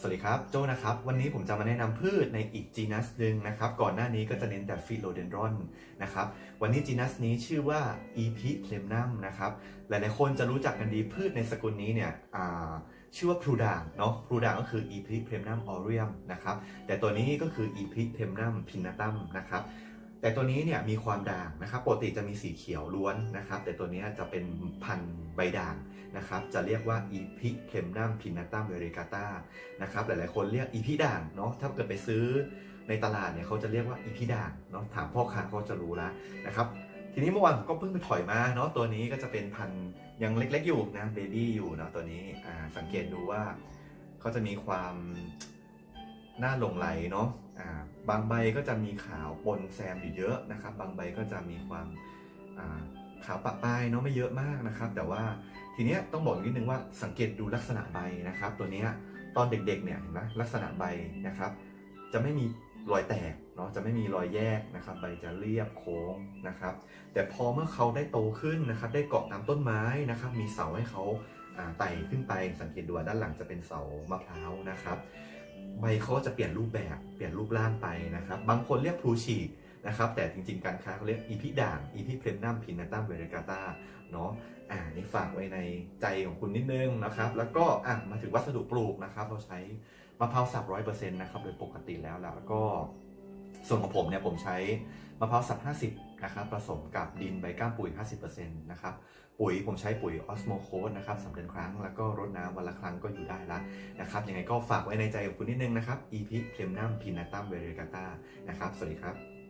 สวัสดีครับโจนะครับ วันนี้ผมจะมาแนะนำพืชในอีกจีนัสหนึ่งนะครับ ก่อนหน้านี้ก็จะเน้นแต่ฟิโลเดนดรอนนะครับ วันนี้จีนัสนี้ชื่อว่าอีพิเพลมนัมนะครับ หลายๆคนจะรู้จักกันดีพืชในสกุลนี้เนี่ยชื่อว่าพลูด่างเนาะพลูด่างก็คืออีพิเพลมนัมออเรียมนะครับ แต่ตัวนี้ก็คืออีพิเพลมนัมพินาตัมนะครับ แต่ตัวนี้เนี่ยมีความด่างนะครับปกติจะมีสีเขียวล้วนนะครับ แต่ตัวนี้จะเป็นพันธุ์ใบด่างนะครับ จะเรียกว่าอีพิเพลมนัมพินาตัมเวริกาตานะครับหลายๆคนเรียกอีพีด่างเนาะถ้าเกิดไปซื้อในตลาดเนี่ยเขาจะเรียกว่าอีพีด่างเนาะถามพ่อค้าเขาจะรู้แล้วนะครับทีนี้เมื่อวานผมก็เพิ่งไปถอยมาเนาะตัวนี้ก็จะเป็นพันธุ์ยังเล็กๆอยู่นะเบบี้อยู่เนาะตัวนี้สังเกตดูว่าเขาจะมีความน่าหลงไหลเนาะ บางใบก็จะมีขาวปนแซมอยู่เยอะนะครับ บางใบก็จะมีความาขาวปะปายเนาะไม่เยอะมากนะครับ แต่ว่าทีเนี้ยต้องบอกนิดนึงว่าสังเกตดูลักษณะใบนะครับ ตัวเนี้ยตอนเด็กๆเนี่ยเห็นไหมลักษณะใบนะครับ จะไม่มีรอยแตกเนาะจะไม่มีรอยแยกนะครับ ใบจะเรียบโค้งนะครับ แต่พอเมื่อเขาได้โตขึ้นนะครับ ได้เกาะตามต้นไม้นะครับ มีเสาให้เขาไต่ขึ้นไปสังเกตดูด้านหลังจะเป็นเสามะพร้าวนะครับ ใบเขาจะเปลี่ยนรูปแบบเปลี่ยนรูปร่างไปนะครับ บางคนเรียกพลูฉีกนะครับ แต่จริงๆ การค้าเขาเรียกอีพิด่างอีพิเพลนัมพินาตัมเวริกาตาเนาะอ่านี่ฝากไว้ในใจของคุณนิดนึงนะครับ แล้วก็อะมาถึงวัสดุปลูกนะครับ เราใช้มะพร้าวสับร้อยเปอร์เซ็นต์นะครับโดยปกติแล้วแล้วก็ ส่วนของผมเนี่ยผมใช้มะพร้าวสับ50นะครับผสมกับดินใบก้ามปุ๋ย 50%นะครับปุ๋ยผมใช้ปุ๋ยออสโมโคสนะครับสามเดือนครั้งแล้วก็รดน้ำวันละครั้งก็อยู่ได้ นะครับยังไงก็ฝากไว้ในใจกับคุณนิดนึงนะครับอีพิเคลมนัมพินาตัมเวริกาตานะครับ สวัสดีครับ